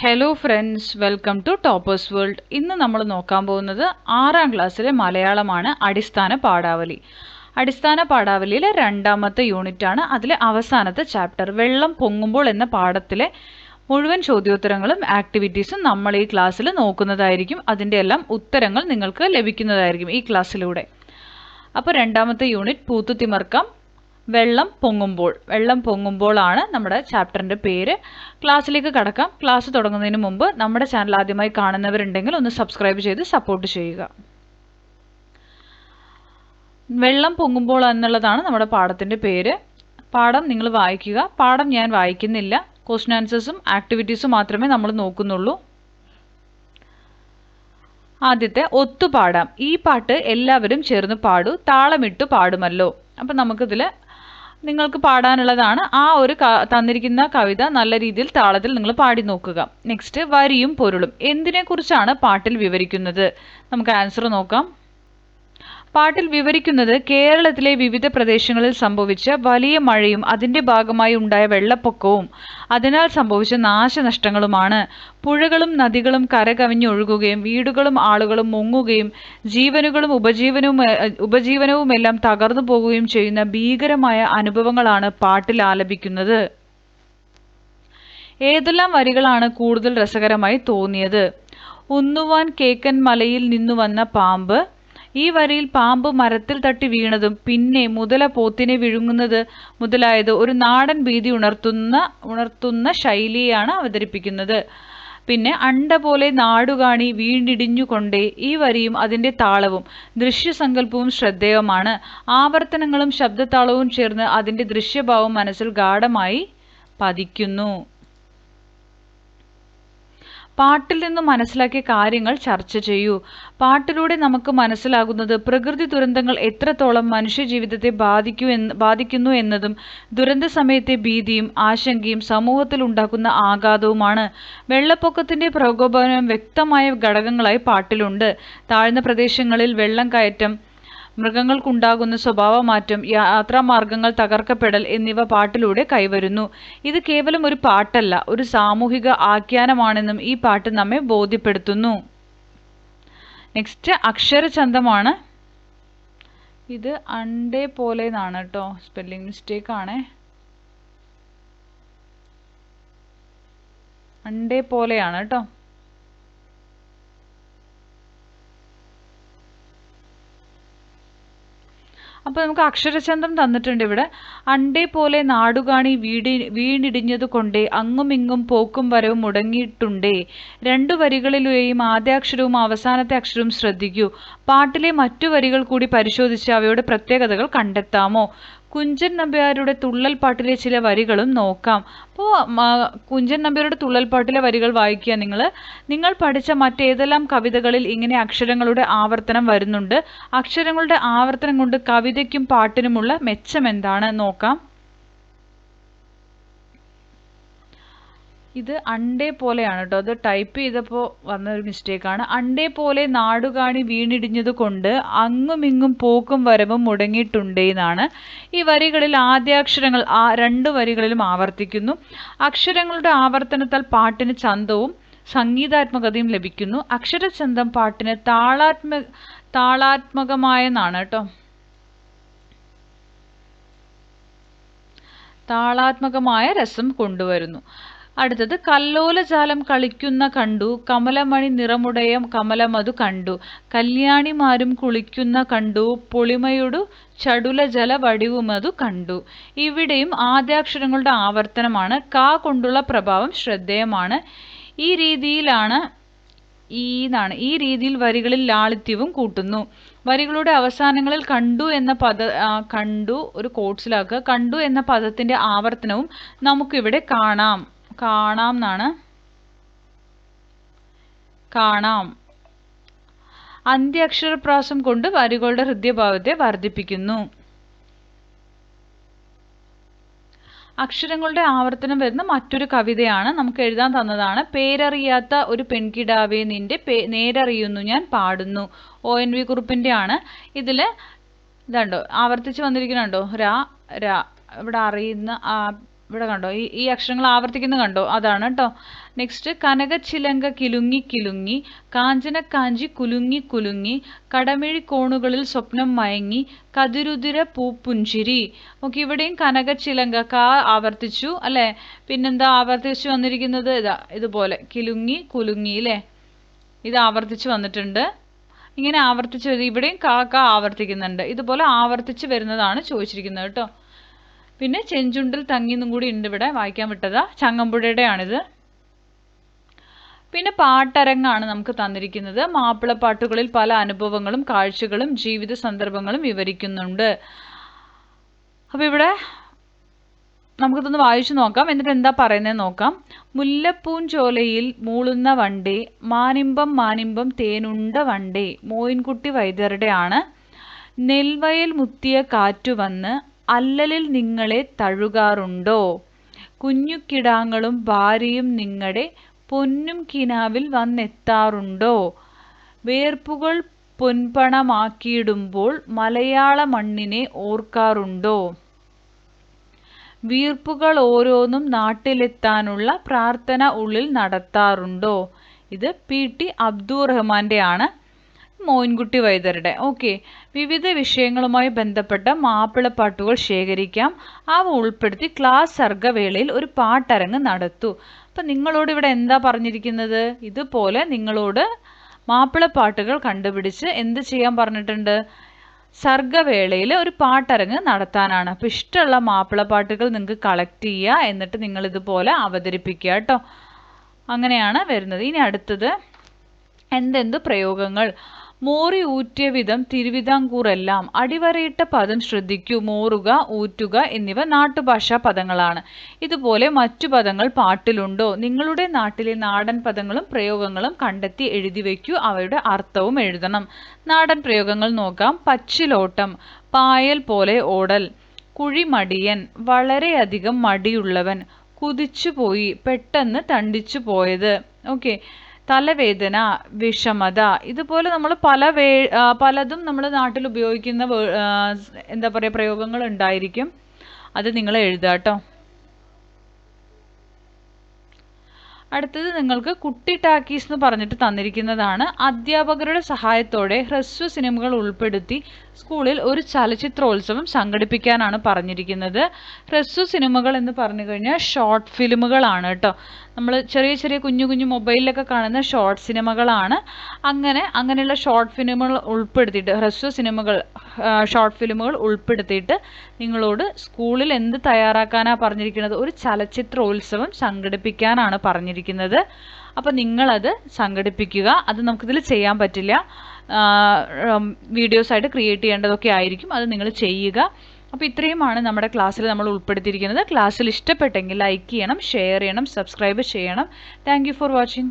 Hello friends welcome to toppers world ഇന്ന് നമ്മൾ നോക്കാൻ പോകുന്നത് ആറാം ക്ലാസ്സിലെ മലയാളമാണ് അടിസ്ഥാന പാഠാവലി. അടിസ്ഥാന പാഠാവലിയിലെ രണ്ടാമത്തെ യൂണിറ്റാണ് അതിലെ അവസാനത്തെ ചാപ്റ്റർ വെള്ളം പൊങ്ങുമ്പോൾ എന്ന പാഠത്തിലെ മുഴുവൻ ചോദ്യോത്തരങ്ങളും ആക്ടിവിറ്റീസും നമ്മൾ ഈ ക്ലാസ്സിൽ നോക്കുന്നതായിരിക്കും. അതിന്റെ എല്ലാം ഉത്തരങ്ങൾ നിങ്ങൾക്ക് ലഭിക്കുന്നതായിരിക്കും ഈ ക്ലാസ്സിലൂടെ അപ്പോൾ രണ്ടാമത്തെ യൂണിറ്റ് പൂത്തുതിമർക്കാം വെള്ളം പൊങ്ങുമ്പോൾ വെള്ളം പൊങ്ങുമ്പോഴാണ് നമ്മുടെ ചാപ്റ്ററിന്റെ പേര്. ക്ലാസ്സിലേക്ക് കടക്കാം. ക്ലാസ് തുടങ്ങുന്നതിന് മുമ്പ് നമ്മുടെ ചാനൽ ആദ്യമായി കാണുന്നവരുണ്ടെങ്കിൽ ഒന്ന് സബ്സ്ക്രൈബ് ചെയ്ത് സപ്പോർട്ട് ചെയ്യുക. വെള്ളം പൊങ്ങുമ്പോൾ എന്നുള്ളതാണ് നമ്മുടെ പാഠത്തിന്റെ പേര്. പാഠം നിങ്ങൾ വായിക്കുക. പാഠം ഞാൻ വായിക്കുന്നില്ല. ക്വസ്റ്റ്യൻ ആൻസേഴ്സും ആക്ടിവിറ്റീസും മാത്രമേ നമ്മൾ നോക്കുന്നുള്ളൂ. ആദ്യത്തെ ഒത്തുപാടാം. ഈ പാട്ട് എല്ലാവരും ചേർന്ന് പാടൂ. താളമിട്ട് പാടുമല്ലോ. അപ്പം നമുക്കിതിൽ നിങ്ങൾക്ക് പാടാനുള്ളതാണ് ആ ഒരു തന്നിരിക്കുന്ന കവിത നല്ല രീതിയിൽ താളത്തിൽ നിങ്ങൾ പാടി നോക്കുക. നെക്സ്റ്റ് വരിയും പൊരുളും. എന്തിനെക്കുറിച്ചാണ് പാട്ടിൽ വിവരിക്കുന്നത്? നമുക്ക് ആൻസർ നോക്കാം. പാട്ടിൽ വിവരിക്കുന്നത് കേരളത്തിലെ വിവിധ പ്രദേശങ്ങളിൽ സംഭവിച്ച വലിയ മഴയും അതിന്റെ ഭാഗമായി ഉണ്ടായ വെള്ളപ്പൊക്കവും. അതിനാൽ സംഭവിച്ച നാശനഷ്ടങ്ങളുമാണ്. പുഴകളും നദികളും കരകവിഞ്ഞൊഴുകുകയും വീടുകളും ആളുകളും മുങ്ങുകയും ജീവനുകളും ഉപജീവനവും ഉപജീവനവുമെല്ലാം തകർന്നു പോകുകയും ചെയ്യുന്ന ഭീകരമായ അനുഭവങ്ങളാണ് പാട്ടിൽ ആലപിക്കുന്നത്. ഏതെല്ലാം വരികളാണ് കൂടുതൽ രസകരമായി തോന്നിയത്? ഉന്നുവാൻ കേക്കൻ മലയിൽ നിന്നു വന്ന പാമ്പ് ഈ വരിയിൽ പാമ്പ് മരത്തിൽ തട്ടി വീണതും പിന്നെ മുതല പോത്തിനെ വിഴുങ്ങുന്നത് മുതലായത് ഒരു നാടൻ ഭീതി ഉണർത്തുന്ന ഉണർത്തുന്ന ശൈലിയാണ് അവതരിപ്പിക്കുന്നത്. പിന്നെ അണ്ട പോലെ നാടുകാണി വീണ്ടിടിഞ്ഞുകൊണ്ടേ ഈ വരിയും അതിന്റെ താളവും ദൃശ്യസങ്കല്പവും ശ്രദ്ധേയമാണ്. ആവർത്തനങ്ങളും ശബ്ദതാളവും ചേർന്ന് അതിന്റെ ദൃശ്യഭാവം മനസ്സിൽ ഗാഠമായി പതിക്കുന്നു. പാട്ടിൽ നിന്ന് മനസ്സിലാക്കിയ കാര്യങ്ങൾ ചർച്ച ചെയ്യൂ. പാട്ടിലൂടെ നമുക്ക് മനസ്സിലാകുന്നത് പ്രകൃതി ദുരന്തങ്ങൾ എത്രത്തോളം മനുഷ്യജീവിതത്തെ ബാധിക്കൂ എന്ന് ബാധിക്കുന്നു എന്നതും ദുരന്ത സമയത്തെ ഭീതിയും ആശങ്കയും സമൂഹത്തിൽ ഉണ്ടാക്കുന്ന ആഘാതവുമാണ്. വെള്ളപ്പൊക്കത്തിന്റെ പ്രകോപനം വ്യക്തമായ ഘടകങ്ങളായി പാട്ടിലുണ്ട്. താഴ്ന്ന പ്രദേശങ്ങളിൽ വെള്ളം കയറ്റം മൃഗങ്ങൾക്കുണ്ടാകുന്ന സ്വഭാവമാറ്റം യാത്രാമാർഗങ്ങൾ തകർക്കപ്പെടൽ എന്നിവ പാട്ടിലൂടെ കൈവരുന്നു. ഇത് കേവലം ഒരു പാട്ടല്ല ഒരു സാമൂഹിക ആഖ്യാനമാണെന്നും ഈ പാട്ട് നമ്മെ ബോധ്യപ്പെടുത്തുന്നു. നെക്സ്റ്റ് അക്ഷരചന്തമാണ്. ഇത് അണ്ടേ പോലെ എന്നാണ് കേട്ടോ സ്പെല്ലിംഗ് മിസ്റ്റേക്ക് ആണേ. അണ്ടേ പോലെയാണ് കേട്ടോ അപ്പോൾ നമുക്ക് അക്ഷരചന്ദ്രൻ തന്നിട്ടുണ്ട് ഇവിടെ. അണ്ടേ പോലെ നാടുകാണി വീടി വീണിടിഞ്ഞത് കൊണ്ടേ അങ്ങുമിങ്ങും പോക്കും വരവും മുടങ്ങിയിട്ടുണ്ടേ. രണ്ടു വരികളിലെയും ആദ്യാക്ഷരവും അവസാനത്തെ അക്ഷരവും ശ്രദ്ധിക്കൂ. പാട്ടിലെ മറ്റു വരികൾ കൂടി പരിശോധിച്ച് അവയുടെ പ്രത്യേകതകൾ കണ്ടെത്താമോ? കുഞ്ചൻ നമ്പ്യാരുടെ തുള്ളൽ പാട്ടിലെ ചില വരികളും നോക്കാം. അപ്പോൾ കുഞ്ചൻ നമ്പ്യാരുടെ തുള്ളൽ പാട്ടിലെ വരികൾ വായിക്കുക നിങ്ങൾ നിങ്ങൾ പഠിച്ച മറ്റേതെല്ലാം കവിതകളിൽ ഇങ്ങനെ അക്ഷരങ്ങളുടെ ആവർത്തനം വരുന്നുണ്ട്. അക്ഷരങ്ങളുടെ ആവർത്തനം കൊണ്ട് കവിതയ്ക്കും പാട്ടിനുമുള്ള മെച്ചം എന്താണ്? നോക്കാം. ഇത് അണ്ടേ പോലെയാണ് കേട്ടോ അത് ടൈപ്പ് ചെയ്തപ്പോൾ വന്ന ഒരു മിസ്റ്റേക്കാണ് അണ്ടേ പോലെ നാടുകാണി വീണിടിഞ്ഞത് കൊണ്ട് അങ്ങുമിങ്ങും പോക്കും വരവും മുടങ്ങിയിട്ടുണ്ടേ എന്നാണ്. ഈ വരികളിൽ ആദ്യാക്ഷരങ്ങൾ ആ രണ്ട് വരികളിലും ആവർത്തിക്കുന്നു. അക്ഷരങ്ങളുടെ ആവർത്തനത്താൽ പാട്ടിന് ചന്തവും സംഗീതാത്മകതയും ലഭിക്കുന്നു. അക്ഷരചന്തം പാട്ടിന് താളാത്മ താളാത്മകമായെന്നാണ് കേട്ടോ താളാത്മകമായ രസം കൊണ്ടുവരുന്നു. അടുത്തത് കല്ലോലജാലം കളിക്കുന്ന കണ്ടു കമലമണി നിറമുടയ കമലമതു കണ്ടു കല്യാണിമാരും കുളിക്കുന്ന കണ്ടു പൊളിമയുടു ചടുല ജല വടിവുമതു കണ്ടു. ഇവിടെയും ആദ്യാക്ഷരങ്ങളുടെ ആവർത്തനമാണ് കാ കൊണ്ടുള്ള പ്രഭാവം ശ്രദ്ധേയമാണ്. ഈ രീതിയിലാണ് ഈ എന്നാണ് ഈ രീതിയിൽ വരികളിൽ ലാളിത്യവും കൂട്ടുന്നു. വരികളുടെ അവസാനങ്ങളിൽ കണ്ടു എന്ന പദ കണ്ടു ഒരു കോട്സിലാക്കുക കണ്ടു എന്ന പദത്തിന്റെ ആവർത്തനവും നമുക്കിവിടെ കാണാം. കാണാം എന്നാണ് കാണാം. അന്ത്യാക്ഷരപ്രാസം കൊണ്ട് വരികളുടെ ഹൃദയഭാവത്തെ വർദ്ധിപ്പിക്കുന്നു. അക്ഷരങ്ങളുടെ ആവർത്തനം വരുന്ന മറ്റൊരു കവിതയാണ് നമുക്ക് എഴുതാൻ തന്നതാണ്. പേരറിയാത്ത ഒരു പെൺകിടാവേ നിന്റെ പേ നേരറിയുന്നു ഞാൻ പാടുന്നു. ഒ എൻ വി കുറുപ്പിന്റെ ആണ് ഇതിൽ ഇതുണ്ടോ? ആവർത്തിച്ച് വന്നിരിക്കുന്നുണ്ടോ? രാ രാ. ഇവിടെ അറിയുന്ന ഇവിടെ കണ്ടോ? ഈ ഈ അക്ഷരങ്ങൾ ആവർത്തിക്കുന്നത് കണ്ടോ? അതാണ് കേട്ടോ നെക്സ്റ്റ് കനകച്ചിലങ്ക കിലുങ്ങി കിലുങ്ങി കാഞ്ചന കാഞ്ചി കുലുങ്ങി കുലുങ്ങി കടമിഴി കോണുകളിൽ സ്വപ്നം മയങ്ങി കതിരുതിര പൂപ്പുഞ്ചിരി. ഓക്കെ ഇവിടെയും കനകച്ചിലങ്ക കാ ആവർത്തിച്ചു അല്ലേ? പിന്നെന്താ ആവർത്തിച്ചു വന്നിരിക്കുന്നത്? ഇതാ ഇതുപോലെ. കിലുങ്ങി കുലുങ്ങി അല്ലേ ഇത് ആവർത്തിച്ചു വന്നിട്ടുണ്ട്. ഇങ്ങനെ ആവർത്തിച്ച് ഇവിടെയും കാ കാ ആവർത്തിക്കുന്നുണ്ട്. ഇതുപോലെ ആവർത്തിച്ച് വരുന്നതാണ് ചോദിച്ചിരിക്കുന്നത് കേട്ടോ പിന്നെ ചെഞ്ചുണ്ടിൽ തങ്ങിയെന്നും കൂടി ഉണ്ട് ഇവിടെ വായിക്കാൻ വിട്ടതാ. ചങ്ങമ്പുഴയുടെയാണിത്. പിന്നെ പാട്ടരങ്ങാണ് നമുക്ക് തന്നിരിക്കുന്നത്. മാപ്പിളപ്പാട്ടുകളിൽ പല അനുഭവങ്ങളും കാഴ്ചകളും ജീവിത സന്ദർഭങ്ങളും വിവരിക്കുന്നുണ്ട്. അപ്പോൾ ഇവിടെ നമുക്കിതൊന്ന് വായിച്ചു നോക്കാം. എന്നിട്ട് എന്താ പറയുന്നത് നോക്കാം. മുല്ലപ്പൂഞ്ചോലയിൽ മൂളുന്ന വണ്ടി മാനിമ്പം മാനിമ്പം തേനുണ്ട വണ്ടി മോയിൻകുട്ടി വൈദ്യരുടെ ആണ് നെൽവയൽ മുത്തിയ കാറ്റു വന്ന് അല്ലലിൽ നിങ്ങളെ തഴുകാറുണ്ടോ? കുഞ്ഞുകിടാങ്ങളും ഭാര്യയും നിങ്ങളുടെ പൊന്നും കിനാവിൽ വന്നെത്താറുണ്ടോ? വേർപ്പുകൾ പൊൻപണമാക്കിയിടുമ്പോൾ മലയാള മണ്ണിനെ ഓർക്കാറുണ്ടോ? വീർപ്പുകൾ ഓരോന്നും നാട്ടിലെത്താനുള്ള പ്രാർത്ഥന ഉള്ളിൽ നടത്താറുണ്ടോ? ഇത് പി ടി അബ്ദുറഹ്മാന്റെ ആണ്. മോയിൻകുട്ടി വൈദ്യരുടെ. ഓക്കെ വിവിധ വിഷയങ്ങളുമായി ബന്ധപ്പെട്ട മാപ്പിളപ്പാട്ടുകൾ ശേഖരിക്കാം. അവ ഉൾപ്പെടുത്തി ക്ലാസ് സർഗവേളയിൽ ഒരു പാട്ടരങ്ങ് നടത്തു. അപ്പം നിങ്ങളോട് ഇവിടെ എന്താ പറഞ്ഞിരിക്കുന്നത്? ഇതുപോലെ നിങ്ങളോട് മാപ്പിളപ്പാട്ടുകൾ കണ്ടുപിടിച്ച് എന്ത് ചെയ്യാൻ പറഞ്ഞിട്ടുണ്ട്? സർഗവേളയിൽ ഒരു പാട്ടരങ്ങ് നടത്താനാണ്. അപ്പോൾ ഇഷ്ടമുള്ള മാപ്പിളപ്പാട്ടുകൾ നിങ്ങൾക്ക് കളക്ട് ചെയ്യുക എന്നിട്ട് നിങ്ങൾ ഇതുപോലെ അവതരിപ്പിക്കുക കേട്ടോ. അങ്ങനെയാണ് വരുന്നത്. ഇനി അടുത്തത് എന്തെന്ത് പ്രയോഗങ്ങൾ? മോറി ഊറ്റിയ വിധം തിരുവിതാംകൂറെല്ലാം അടിവരയിട്ട പദം ശ്രദ്ധിക്കൂ. മോറുക ഊറ്റുക എന്നിവ നാട്ടുഭാഷാ പദങ്ങളാണ്. ഇതുപോലെ മറ്റു പദങ്ങൾ പാട്ടിലുണ്ടോ? നിങ്ങളുടെ നാട്ടിലെ നാടൻ പദങ്ങളും പ്രയോഗങ്ങളും കണ്ടെത്തി എഴുതി വയ്ക്കൂ. അവയുടെ അർത്ഥവും എഴുതണം. നാടൻ പ്രയോഗങ്ങൾ നോക്കാം. പച്ചിലോട്ടം പായൽ പോലെ ഓടൽ കുഴിമടിയൻ വളരെയധികം മടിയുള്ളവൻ കുതിച്ചുപോയി പെട്ടെന്ന് തണ്ടിച്ചു പോയത് ഓക്കെ. തലവേദന വിഷമത ഇതുപോലെ നമ്മൾ പല വേ പലതും നമ്മുടെ നാട്ടിൽ ഉപയോഗിക്കുന്ന എന്താ പറയുക പ്രയോഗങ്ങൾ ഉണ്ടായിരിക്കും. അത് നിങ്ങൾ എഴുതാട്ടോ അടുത്തത് നിങ്ങൾക്ക് കുട്ടി ടാക്കീസ് എന്ന് പറഞ്ഞിട്ട് തന്നിരിക്കുന്നതാണ്. അധ്യാപകരുടെ സഹായത്തോടെ ഹ്രസ്വ സിനിമകൾ ഉൾപ്പെടുത്തി സ്കൂളിൽ ഒരു ചലച്ചിത്രോത്സവം സംഘടിപ്പിക്കാനാണ് പറഞ്ഞിരിക്കുന്നത്. ഹ്രസ്വ സിനിമകൾ എന്ന് പറഞ്ഞു കഴിഞ്ഞാൽ ഷോർട്ട് ഫിലിമുകളാണ് കേട്ടോ നമ്മൾ ചെറിയ ചെറിയ കുഞ്ഞു കുഞ്ഞു മൊബൈലിലൊക്കെ കാണുന്ന ഷോർട്ട് സിനിമകളാണ് അങ്ങനെ അങ്ങനെയുള്ള ഷോർട്ട് ഫിലിമുകൾ ഉൾപ്പെടുത്തിയിട്ട് ഹ്രസ്വ സിനിമകൾ ഷോർട്ട് ഫിലിമുകൾ ഉൾപ്പെടുത്തിയിട്ട് നിങ്ങളോട് സ്കൂളിൽ എന്ത് തയ്യാറാക്കാനാണ് പറഞ്ഞിരിക്കുന്നത്? ഒരു ചലച്ചിത്രോത്സവം സംഘടിപ്പിക്കാനാണ് പറഞ്ഞിരിക്കുന്നത്. അപ്പം നിങ്ങളത് സംഘടിപ്പിക്കുക. അത് നമുക്കിതിൽ ചെയ്യാൻ പറ്റില്ല. വീഡിയോസായിട്ട് ക്രിയേറ്റ് ചെയ്യേണ്ടതൊക്കെ ആയിരിക്കും. അത് നിങ്ങൾ ചെയ്യുക. അപ്പോൾ ഇത്രയുമാണ് നമ്മുടെ ക്ലാസ്സിൽ നമ്മൾ ഉൾപ്പെടുത്തിയിരിക്കുന്നത്. ക്ലാസ്സിൽ ഇഷ്ടപ്പെട്ടെങ്കിൽ ലൈക്ക് ചെയ്യണം ഷെയർ ചെയ്യണം സബ്സ്ക്രൈബ് ചെയ്യണം. Thank for watching